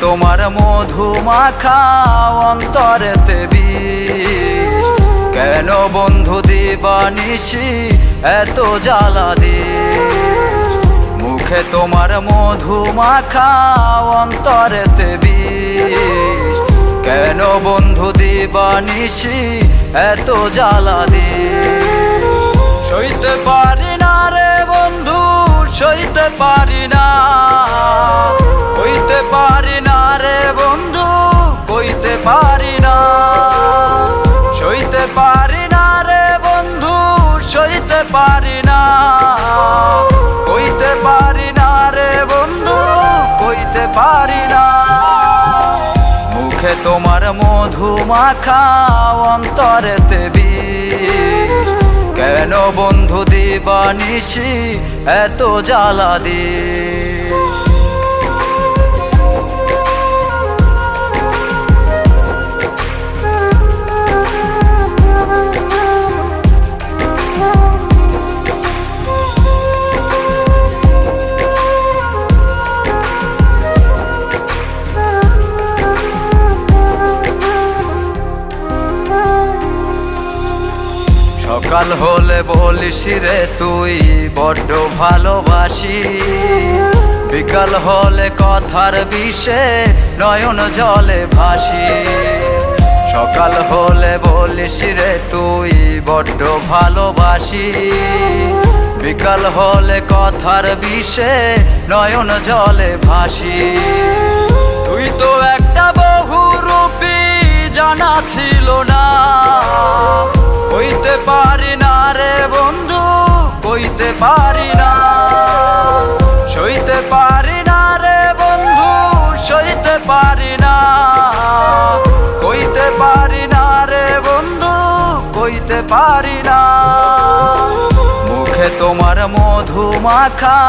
তোমার মধু মাখা অন্তরেতে বিষ। কেন বন্ধু দিবানিসি এত জ্বালা দিস? মুখে তোমার মধু মাখা অন্তরেতে বিষ। কেন বন্ধু দিবানিসি এত জ্বালা দিস? মধু অন্তরে অন্তরেতে বিষ। কেন বন্ধু দিবানিসি এত জ্বালা দিস? সকাল হলে বলিস রে তুই, বড্ড ভালোবাসি। বিকাল হলে কথার বিষে নয়ন জলে ভাসি। সকাল হলে বলিস রে তুই, বড্ড ভালোবাসি। বিকাল হলে কথার বিষে নয়ন জলে ভাসি। তুই তো পারি না। মুখে তোমার মধু মাখা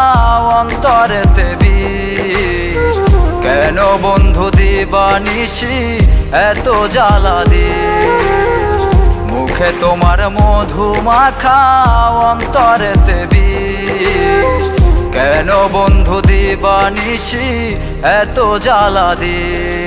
অন্তরেতে বিষ। কেন বন্ধু দিবানিসি এত জ্বালা দিস? মুখে তোমার মধু মাখা অন্তরেতে বিষ। কেন বন্ধু দিবানিসি এত জ্বালা দিস?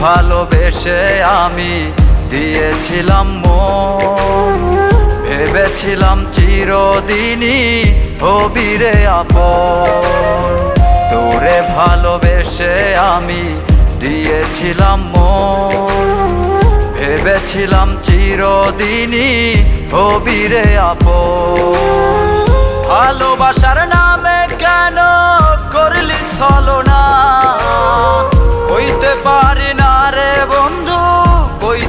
ভালোবেসে আমি দিয়েছিলাম মন। ভেবেছিলাম চিরদিনই হবি রে আপন। তোরে ভালোবেসে আমি দিয়েছিলাম মন। ভেবেছিলাম চিরদিনই হবি রে আপন। ভালোবাসার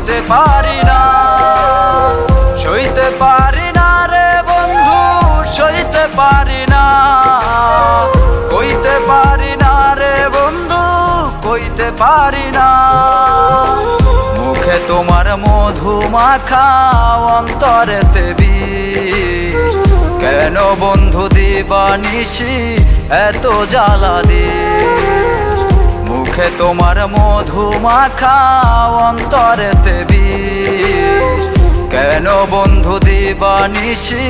কইতে পারি না। সইতে পারি না রে বন্ধু, সইতে পারি না। কইতে পারি না রে বন্ধু, কইতে পারি না। মুখে তোমার মধু মাখা অন্তরেতে বিষ। কেন বন্ধু দিবানিসি এত জ্বালা দিস? মুখে তোমার মধু মাখা অন্তরেতে কেন বন্ধু দিবানিসি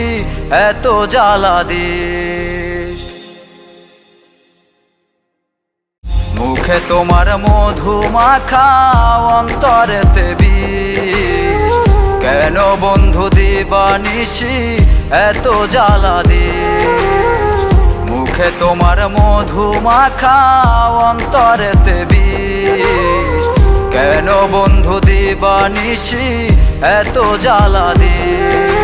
এত জ্বালা দিস? মুখে তোমার মধু মাখা অন্তরেতে কেন বন্ধু দিবানিসি এত জ্বালা দিস? মুখে তোমার মধু মাখা বন্ধু দিবানিসি এত জ্বালা দিস